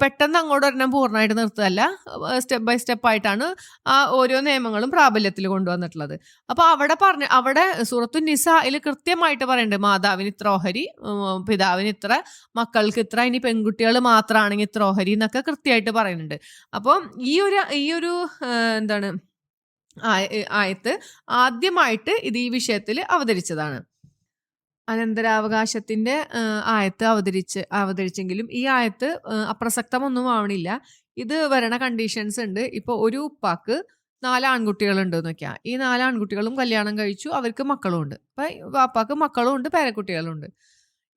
പെട്ടെന്ന് അങ്ങോട്ട് ഒരെണ്ണം പൂർണമായിട്ട് നിർത്തുകയല്ല. സ്റ്റെപ്പ് ബൈ സ്റ്റെപ്പ് ആയിട്ടാണ് ആ ഓരോ നിയമങ്ങളും പ്രാബല്യത്തിൽ കൊണ്ടുവന്നിട്ടുള്ളത്. അപ്പൊ അവിടെ പറഞ്ഞ അവിടെ സൂറത്തു അതിൽ കൃത്യമായിട്ട് പറയുന്നുണ്ട് മാതാവിന് ഇത്ര ഓഹരി പിതാവിന് ഇത്ര മക്കൾക്ക് ഇത്ര ഇനി പെൺകുട്ടികൾ മാത്രമാണെങ്കിൽ ഇത്ര ഓഹരി എന്നൊക്കെ കൃത്യമായിട്ട് പറയുന്നുണ്ട്. അപ്പോൾ ഈ ഒരു ഈ ഒരു എന്താണ് ആയത്ത് ആദ്യമായിട്ട് ഇത് ഈ വിഷയത്തിൽ അവതരിച്ചതാണ്. അനന്തരാവകാശത്തിന്റെ ആയത്ത് അവതരിച്ച് അവതരിച്ചെങ്കിലും ഈ ആയത്ത് അപ്രസക്തമൊന്നും ആവണില്ല. ഇത് വരണ കണ്ടീഷൻസ് ഉണ്ട്. ഇപ്പോൾ ഒരു ഉപ്പാക്ക് നാല് ആൺകുട്ടികളുണ്ട് എന്നൊക്കെയാ. ഈ നാല് ആൺകുട്ടികളും കല്യാണം കഴിച്ചു. അവർക്ക് മക്കളും ഉണ്ട്. അപ്പൊ വാപ്പാക്ക് മക്കളും ഉണ്ട് പേരക്കുട്ടികളും ഉണ്ട്.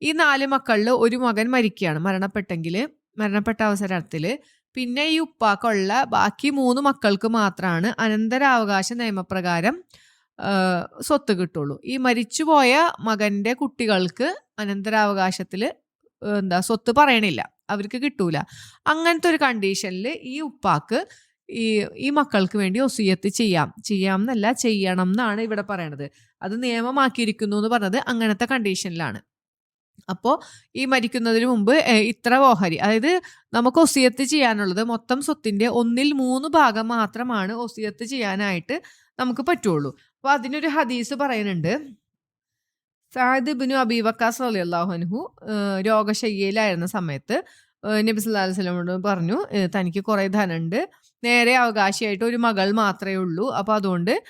ഈ നാല് മക്കളിൽ ഒരു മകൻ മരിക്കുകയാണ്. മരണപ്പെട്ടെങ്കിൽ മരണപ്പെട്ട അവസരത്തിൽ പിന്നെ ഈ ഉപ്പാക്കുള്ള ബാക്കി മൂന്ന് മക്കൾക്ക് മാത്രമാണ് അനന്തരാവകാശ നിയമപ്രകാരം സ്വത്ത് കിട്ടുള്ളൂ. ഈ മരിച്ചുപോയ മകന്റെ കുട്ടികൾക്ക് അനന്തരാവകാശത്തിൽ എന്താ സ്വത്ത് പറയണില്ല. അവർക്ക് കിട്ടൂല. അങ്ങനത്തെ ഒരു കണ്ടീഷനിൽ ഈ ഉപ്പാക്ക് ഈ ഈ മക്കൾക്ക് വേണ്ടി ഒസിയത്ത് ചെയ്യാം. ചെയ്യാം എന്നല്ല ചെയ്യണം എന്നാണ് ഇവിടെ പറയണത്. അത് നിയമമാക്കിയിരിക്കുന്നു എന്ന് പറഞ്ഞത് അങ്ങനത്തെ കണ്ടീഷനിലാണ്. അപ്പോൾ ഈ മരിക്കുന്നതിന് മുമ്പ് ഇത്ര ഓഹരി അതായത് നമുക്ക് ഒസിയത്ത് ചെയ്യാനുള്ളത് മൊത്തം സ്വത്തിന്റെ ഒന്നിൽ മൂന്ന് ഭാഗം മാത്രമാണ് ഒസിയത്ത് ചെയ്യാനായിട്ട് നമുക്ക് പറ്റുള്ളൂ. അപ്പോൾ അതിനൊരു ഹദീസ് പറയുന്നുണ്ട്. സാഹിദ് ബിനു അബീബക്കാസ് അലി അള്ളാഹുനഹു രോഗശയ്യയിലായിരുന്ന സമയത്ത് നബി സല്ലാ വസ്ലമോട് പറഞ്ഞു തനിക്ക് കുറേ ധനമുണ്ട് നേരെ അവകാശിയായിട്ട് ഒരു മകൾ മാത്രമേ ഉള്ളൂ. അപ്പോൾ അതുകൊണ്ട്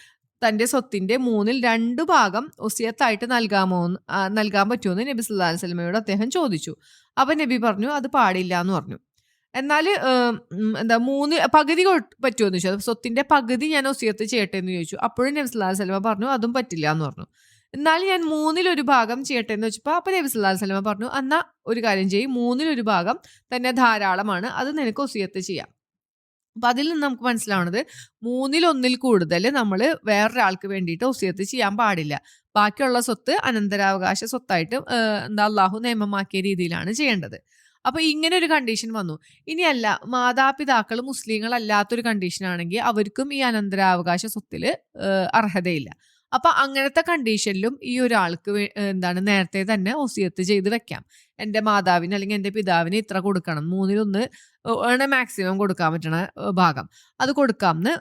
തന്റെ സ്വത്തിന്റെ മൂന്നിൽ രണ്ട് ഭാഗം ഒസിയത്തായിട്ട് നൽകാമോ നൽകാൻ പറ്റുമെന്ന് നബി സുല്ലാ സ്വലമയോട് അദ്ദേഹം ചോദിച്ചു. അപ്പൊ നബി പറഞ്ഞു അത് പാടില്ല എന്ന് പറഞ്ഞു. എന്നാൽ എന്താ മൂന്ന് പകുതി പറ്റുമോ എന്ന് ചോദിച്ചു. സ്വത്തിന്റെ പകുതി ഞാൻ ഒസിയത്ത് ചെയ്യട്ടെ എന്ന് ചോദിച്ചു. അപ്പോഴും നബി സുല്ലാ സ്വലമ പറഞ്ഞു അതും പറ്റില്ല എന്ന് പറഞ്ഞു. എന്നാൽ ഞാൻ മൂന്നിലൊരു ഭാഗം ചെയ്യട്ടെ എന്ന് വെച്ചപ്പോൾ അപ്പം നബി സുല്ലാ സ്വലമ പറഞ്ഞു എന്നാൽ ഒരു കാര്യം ചെയ്യും മൂന്നിലൊരു ഭാഗം തന്നെ ധാരാളമാണ്. അത് നിനക്ക് ഒസിയത്ത് ചെയ്യാം. അപ്പം അതിൽ നിന്ന് നമുക്ക് മനസ്സിലാവുന്നത് മൂന്നിലൊന്നിൽ കൂടുതൽ നമ്മൾ വേറൊരാൾക്ക് വേണ്ടിയിട്ട് ഒസിയത്ത് ചെയ്യാൻ പാടില്ല. ബാക്കിയുള്ള സ്വത്ത് അനന്തരാവകാശ സ്വത്തായിട്ട് എന്താ അള്ളാഹു നിയമമാക്കിയ രീതിയിലാണ് ചെയ്യേണ്ടത്. അപ്പൊ ഇങ്ങനെ ഒരു കണ്ടീഷൻ വന്നു. ഇനിയല്ല മാതാപിതാക്കൾ മുസ്ലിങ്ങൾ അല്ലാത്തൊരു കണ്ടീഷൻ ആണെങ്കിൽ അവർക്കും ഈ അനന്തരാവകാശ സ്വത്തിൽ അർഹതയില്ല. അപ്പൊ അങ്ങനത്തെ കണ്ടീഷനിലും ഈ ഒരാൾക്ക് എന്താണ് നേരത്തെ തന്നെ ഒസിയത്ത് ചെയ്ത് വെക്കാം. എന്റെ മാതാവിന് അല്ലെങ്കിൽ എന്റെ പിതാവിന് ഇത്ര കൊടുക്കണം. മൂന്നിലൊന്ന് ആണ് മാക്സിമം കൊടുക്കാൻ പറ്റണ ഭാഗം. അത് കൊടുക്കാമെന്ന്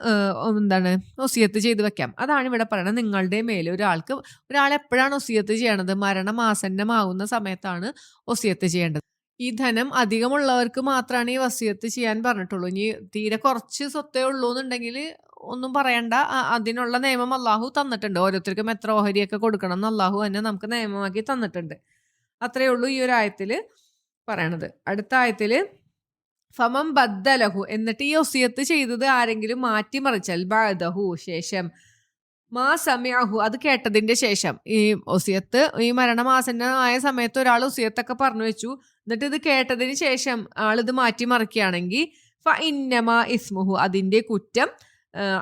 എന്താണ് ഒസിയത്ത് ചെയ്ത് വെക്കാം. അതാണ് ഇവിടെ പറയുന്നത് നിങ്ങളുടെ മേലെ ഒരാൾക്ക് ഒരാൾ എപ്പോഴാണ് ഒസിയത്ത് ചെയ്യണത്? മരണമാസന്നമാകുന്ന സമയത്താണ് ഒസിയത്ത് ചെയ്യേണ്ടത്. ഈ ധനം അധികമുള്ളവർക്ക് മാത്രമാണ് ഈ വസിയത്ത് ചെയ്യാൻ പറഞ്ഞിട്ടുള്ളൂ. ഇനി തീരെ കുറച്ച് സ്വത്തേ ഉള്ളൂ എന്നുണ്ടെങ്കിൽ ഒന്നും പറയണ്ട. അതിനുള്ള നിയമം അള്ളാഹു തന്നിട്ടുണ്ട്. ഓരോരുത്തർക്കും എത്ര ഓഹരിയൊക്കെ കൊടുക്കണം എന്ന് അള്ളാഹു തന്നെ നമുക്ക് നിയമമാക്കി തന്നിട്ടുണ്ട്. അത്രയേ ഉള്ളൂ ഈ ഒരു ആയത്തിൽ പറയണത്. അടുത്ത ആയത്തിൽ ഫമം ബദ്ദലഹു എന്നിട്ട് ഈ ഒസിയത്ത് ചെയ്തത് ആരെങ്കിലും മാറ്റിമറിച്ചാൽ ബദഹു ശേഷം മാ സമയാഹു അത് കേട്ടതിന്റെ ശേഷം ഈ ഒസിയത്ത് ഈ മരണമാസന്നമായ സമയത്ത് ഒരാൾ ഒസിയത്തൊക്കെ പറഞ്ഞു വെച്ചു. എന്നിട്ട് ഇത് കേട്ടതിന് ശേഷം ആളിത് മാറ്റിമറിക്കുകയാണെങ്കിൽ ഫ ഇന്നമ ഇസ്മുഹു അതിന്റെ കുറ്റം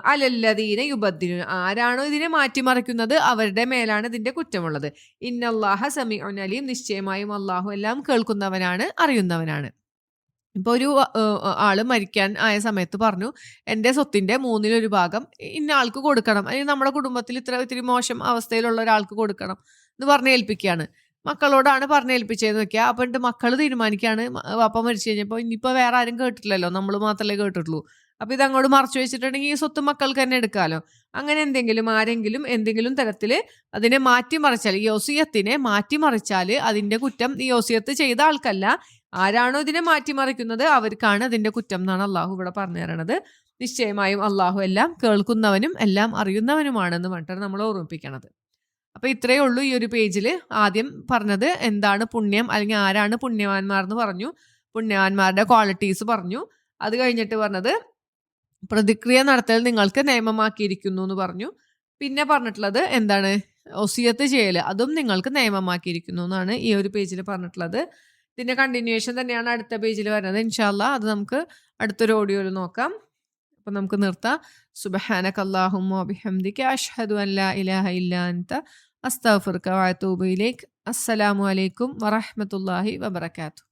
അലല്ലദീന യുബദ്ദിനു ആരാണോ ഇതിനെ മാറ്റിമറിക്കുന്നത് അവരുടെ മേലാണ് ഇതിന്റെ കുറ്റമുള്ളത്. ഇന്നല്ലാഹ സമി അലീം നിശ്ചയമായും അള്ളാഹു എല്ലാം കേൾക്കുന്നവനാണ് അറിയുന്നവനാണ്. ഇപ്പോൾ ഒരു ആൾ മരിക്കാൻ ആയ സമയത്ത് പറഞ്ഞു എന്റെ സ്വത്തിന്റെ മൂന്നിലൊരു ഭാഗം ഇന്ന ആൾക്ക് കൊടുക്കണം. അല്ലെങ്കിൽ നമ്മുടെ കുടുംബത്തിൽ ഇത്ര ഇത്തിരി മോശം അവസ്ഥയിലുള്ള ഒരാൾക്ക് കൊടുക്കണം എന്ന് പറഞ്ഞ് ഏൽപ്പിക്കുകയാണ് മക്കളോടാണ് പറഞ്ഞേൽപ്പിച്ചതെന്ന് വെക്കുക അപ്പം എന്റെ മക്കൾ തീരുമാനിക്കുകയാണ് വാപ്പ മരിച്ചു കഴിഞ്ഞപ്പോൾ ഇനിയിപ്പോൾ വേറെ ആരും കേട്ടിട്ടില്ലല്ലോ. നമ്മൾ മാത്രമല്ലേ കേട്ടിട്ടുള്ളൂ. അപ്പോൾ ഇത് അങ്ങോട്ട് മറച്ചു വെച്ചിട്ടുണ്ടെങ്കിൽ ഈ സ്വത്ത് മക്കൾക്ക് തന്നെ എടുക്കാമല്ലോ അങ്ങനെ എന്തെങ്കിലും ആരെങ്കിലും എന്തെങ്കിലും തരത്തിൽ അതിനെ മാറ്റിമറിച്ചാൽ ഈ ഒസിയത്തിനെ മാറ്റിമറിച്ചാൽ അതിന്റെ കുറ്റം ഈ ഒസിയത്ത് ചെയ്ത ആൾക്കല്ല. ആരാണോ ഇതിനെ മാറ്റിമറിക്കുന്നത് അവർക്കാണ് അതിന്റെ കുറ്റം എന്നാണ് അള്ളാഹു ഇവിടെ പറഞ്ഞു തരണത്. നിശ്ചയമായും അള്ളാഹു എല്ലാം കേൾക്കുന്നവനും എല്ലാം അറിയുന്നവനുമാണെന്ന് പറഞ്ഞിട്ടാണ് നമ്മൾ ഓർമ്മിപ്പിക്കണത്. അപ്പൊ ഇത്രയേ ഉള്ളൂ ഈ ഒരു പേജിൽ ആദ്യം പറഞ്ഞത് എന്താണ് പുണ്യം അല്ലെങ്കിൽ ആരാണ് പുണ്യവാന്മാർ എന്ന് പറഞ്ഞു. പുണ്യവാന്മാരുടെ ക്വാളിറ്റീസ് പറഞ്ഞു. അത് കഴിഞ്ഞിട്ട് പറഞ്ഞത് പ്രതിക്രിയ നടത്തൽ നിങ്ങൾക്ക് നിയമമാക്കിയിരിക്കുന്നു എന്ന് പറഞ്ഞു. പിന്നെ പറഞ്ഞിട്ടുള്ളത് എന്താണ്? ഒസിയത്ത് ചെയ്യൽ അതും നിങ്ങൾക്ക് നിയമമാക്കിയിരിക്കുന്നു എന്നാണ് ഈ ഒരു പേജിൽ പറഞ്ഞിട്ടുള്ളത്. ഇതിന്റെ കണ്ടിന്യൂവേഷൻ തന്നെയാണ് അടുത്ത പേജിൽ വരുന്നത്. ഇൻഷാല്ല അത് നമുക്ക് അടുത്തൊരു ഓഡിയോയിൽ നോക്കാം. അപ്പം നമുക്ക് നിർത്താം. സുബഹാനക അല്ലാഹുമ്മ ബിഹംദിക അഷ്ഹദു അല്ലാ ഇലാഹ ഇല്ലാ അൻത അസ്തഗ്ഫിറുക വഅതൂബു ഇലൈക്. അസ്സലാമു അലൈക്കും വറഹ്മത്തുള്ളാഹി വബറകാതുഹു.